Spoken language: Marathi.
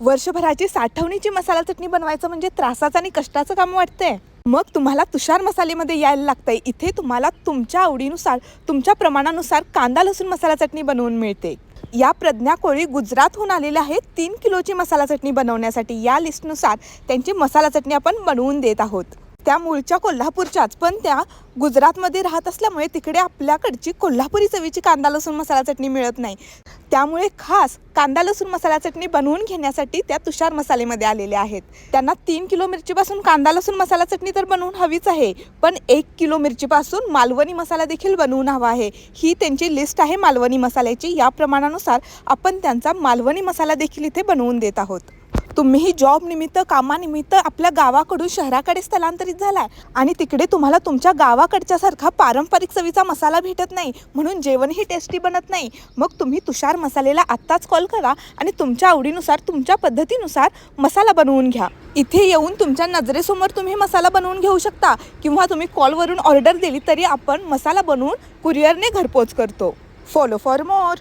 वर्षभराची साठवणीची मसाला चटणी बनवायचं म्हणजे त्रासाचं आणि कष्टाचं काम वाटतंय. मग तुम्हाला तुषार मसालेमध्ये यायला लागतंय. इथे तुम्हाला तुमच्या आवडीनुसार तुमच्या प्रमाणानुसार कांदा लसूण मसाला चटणी बनवून मिळते. या प्रज्ञा कोळी गुजरातहून आलेल्या आहेत तीन किलोची मसाला चटणी बनवण्यासाठी. या लिस्टनुसार त्यांची मसाला चटणी आपण बनवून देत आहोत. त्या मूळच्या कोल्हापूरच्याच पण त्या गुजरातमध्ये राहत असल्यामुळे तिकडे आपल्याकडची कोल्हापुरी चवीची कांदा लसूण मसाला चटणी मिळत नाही. त्यामुळे खास कांदा लसूण मसाला चटणी बनवून घेण्यासाठी त्या तुषार मसालेमध्ये आलेल्या आहेत. त्यांना तीन किलो मिरचीपासून कांदा लसूण मसाला चटणी तर बनवून हवीच आहे पण एक किलो मिरचीपासून मालवणी मसाला देखील बनवून हवा आहे. ही त्यांची लिस्ट आहे मालवणी मसाल्याची. या प्रमाणानुसार आपण त्यांचा मालवणी मसाला देखील इथे बनवून देत आहोत. तुम्हीही जॉब निमित्त कामानिमित्त आपल्या गावाकडून शहराकडे स्थलांतरित झालाय. आणि तिकडे तुम्हाला तुमच्या गावाकडच्या सारखा पारंपरिक चवीचा मसाला भेटत नाही म्हणून जेवणही टेस्टी बनत नाही. मग तुम्ही तुषार मसालेला आत्ताच कॉल करा आणि तुमच्या आवडीनुसार तुमच्या पद्धतीनुसार मसाला बनवून घ्या. इथे येऊन तुमच्या नजरेसमोर तुम्ही मसाला बनवून घेऊ शकता किंवा तुम्ही कॉलवरून ऑर्डर दिली तरी आपण मसाला बनवून कुरिअरने घरपोच करतो. Follow for more